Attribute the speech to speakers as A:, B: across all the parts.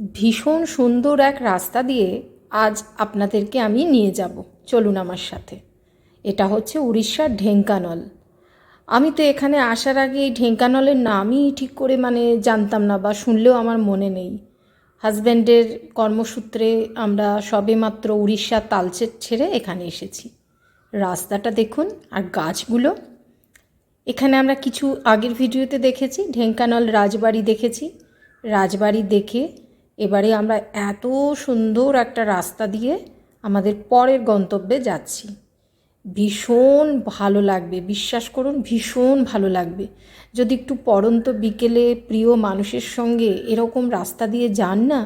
A: ভীষণ সুন্দর এক রাস্তা দিয়ে আজ আপনাদেরকে আমি নিয়ে যাব। চলুন আমার সাথে। এটা হচ্ছে উড়িষ্যার ঢেঙ্কানল। আমি তো এখানে আসার আগে এই ঢেঙ্কানলের নামই ঠিক করে মানে জানতাম না বা শুনলেও আমার মনে নেই। হাজব্যান্ডের কর্মসূত্রে আমরা সবেমাত্র উড়িষ্যার তালচের ছেড়ে এখানে এসেছি। রাস্তাটা দেখুন আর গাছগুলো। এখানে আমরা কিছু আগের ভিডিওতে দেখেছি, ঢেঙ্কানল রাজবাড়ি দেখেছি। রাজবাড়ি দেখে এবারে আমরা এত সুন্দর একটা রাস্তা দিয়ে আমাদের পরের গন্তব্যে যাচ্ছি। ভীষণ ভালো লাগবে, বিশ্বাস করুন, ভীষণ ভালো লাগবে। যদি একটু পড়ন্ত বিকেলে প্রিয় মানুষের সঙ্গে এরকম রাস্তা দিয়ে যান না,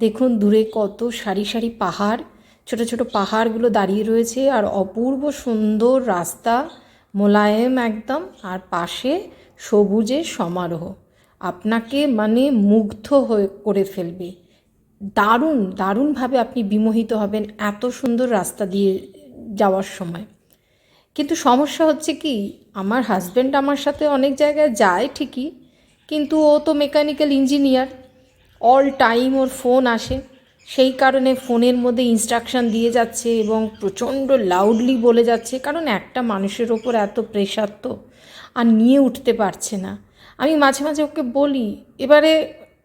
A: দেখুন দূরে কত সারি সারি পাহাড়, ছোট ছোট পাহাড়গুলো দাঁড়িয়ে রয়েছে আর অপূর্ব সুন্দর রাস্তা, মোলায়েম একদম, আর পাশে সবুজের সমারোহ। আপনাকে মানে মুগ্ধ হয়ে করে ফেলবে। দারুণ, দারুণভাবে আপনি বিমোহিত হবেন এত সুন্দর রাস্তা দিয়ে যাওয়ার সময়। কিন্তু সমস্যা হচ্ছে কি, আমার হাজব্যান্ড আমার সাথে অনেক জায়গায় যায় ঠিকই, কিন্তু ও তো মেকানিক্যাল ইঞ্জিনিয়ার অল টাইম ওর ফোন আসে। সেই কারণে ফোনের মধ্যে ইনস্ট্রাকশন দিয়ে যাচ্ছে এবং প্রচণ্ড লাউডলি বলে যাচ্ছে, কারণ একটা মানুষের ওপর এত প্রেশার তো, আর নিয়ে উঠতে পারছে না। আমি মাঝে মাঝে ওকে বলি, এবারে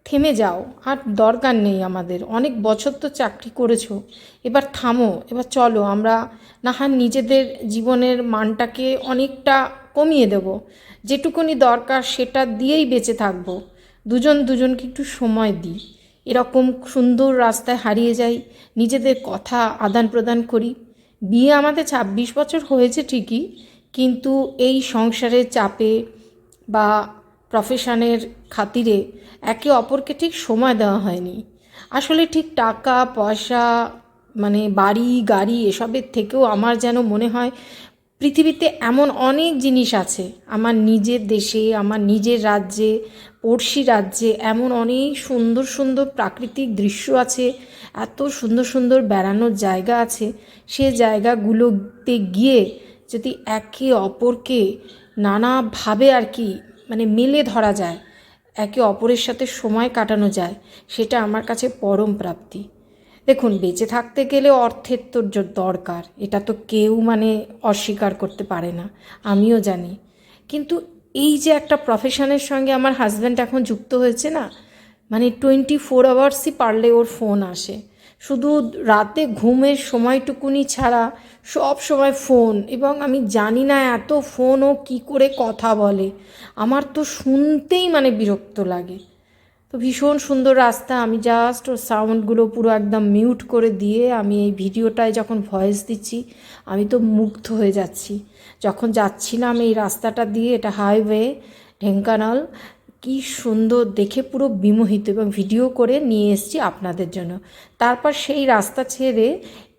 A: থেমে যাও, আর দরকার নেই আমাদের। অনেক বছর তো চাকরি করেছ, এবার থামো, এবার চলো। আমরা না হয় নিজেদের জীবনের মানটাকে অনেকটা কমিয়ে দেব। যেটুকুনি দরকার সেটা দিয়েই বেঁচে থাকব। দুজন দুজনকে একটু সময় দিই। এরকম সুন্দর রাস্তায় হারিয়ে যাই, নিজেদের কথা আদান প্রদান করি। বিয়ে আমাদের ছাব্বিশ বছর হয়েছে ঠিকই, কিন্তু এই সংসারের চাপে বা প্রফেশনের খাতিরে একে অপরকে ঠিক সময় দেওয়া হয়নি। আসলে ঠিক টাকা, পয়সা মানে বাড়ি, গাড়ি এসবের থেকেও আমার যেন মনে হয় পৃথিবীতে এমন অনেক জিনিস আছে। আমার নিজের দেশে, আমার নিজের রাজ্যে, পড়শি রাজ্যে এমন অনেক সুন্দর সুন্দর প্রাকৃতিক দৃশ্য আছে, এত সুন্দর সুন্দর বেড়ানোর জায়গা আছে। সে জায়গাগুলোতে গিয়ে যদি একে অপরকে নানাভাবে আর কি মানে মেলে ধরা যায়, একে অপরের সাথে সময় কাটানো যায়, সেটা আমার কাছে পরম প্রাপ্তি। দেখুন, বেঁচে থাকতে গেলে অর্থের তো দরকার, এটা তো কেউ মানে অস্বীকার করতে পারে না, আমিও জানি। কিন্তু এই যে একটা প্রফেশনের সঙ্গে আমার হাজব্যান্ড এখন যুক্ত হয়েছে না মানে টোয়েন্টি ফোর আওয়ার্সই পারলে ওর ফোন আসে। শুধু রাতে ঘুমের সময়টুকুনি ছাড়া সব সময় ফোন, এবং আমি জানি না এত ফোন ও কী করে কথা বলে। আমার তো শুনতেই মানে বিরক্ত লাগে। তো ভীষণ সুন্দর রাস্তা, আমি জাস্ট ওর সাউন্ডগুলো পুরো একদম মিউট করে দিয়ে আমি এই ভিডিওটায় যখন ভয়েস দিচ্ছি, আমি তো মুগ্ধ হয়ে যাচ্ছি। যখন যাচ্ছিলাম এই রাস্তাটা দিয়ে, এটা হাইওয়ে ঢেঙ্কানাল কি সুন্দর দেখে পুরো বিমোহিত এবং ভিডিও করে নিয়ে এসেছি আপনাদের জন্য। তারপর সেই রাস্তা ছেড়ে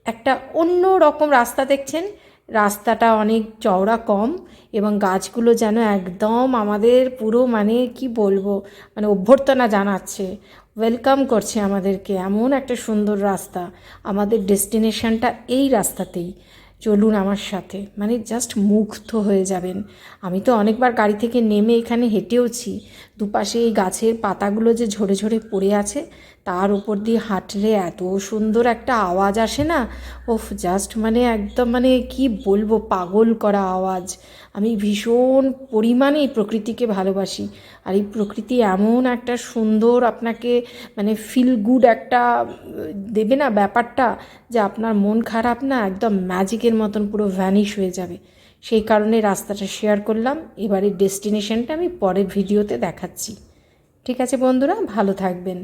A: একটা অন্য রকম রাস্তা দেখছেন। রাস্তাটা অনেক চওড়া কম এবং গাছগুলো যেন একদম আমাদের পুরো মানে কি বলব মানে অভ্যর্থনা জানাচ্ছে। ওয়েলকাম করছে আমাদেরকে এমন একটা সুন্দর রাস্তা। আমাদের ডেস্টিনেশনটা এই রাস্তাতেই। চলুন আমার সাথে। মানে জাস্ট মুগ্ধ হয়ে যাবেন। আমি তো অনেকবার গাড়ি থেকে নেমে এখানে হেঁটেওছি। দুপাশে এই গাছের পাতাগুলো যে ঝরে ঝরে পড়ে আছে, তার উপর দিয়ে হাঁটলে এত সুন্দর একটা আওয়াজ আসে না? ওফ জাস্ট মানে একদম মানে কি বলব, পাগল করা আওয়াজ। আমি ভীষণ পরিমাণে এই প্রকৃতিকে ভালোবাসি। আর এই প্রকৃতি এমন একটা সুন্দর, আপনাকে মানে ফিল গুড একটা, দেবে না ব্যাপারটা? যে আপনার মন খারাপ না, একদম ম্যাজিকের মতন পুরো ভ্যানিশ হয়ে যাবে। সেই কারণে রাস্তাটা শেয়ার করলাম। এবারের ডেস্টিনেশনটা আমি পরের ভিডিওতে দেখাচ্ছি। ঠিক আছে বন্ধুরা, ভালো থাকবেন।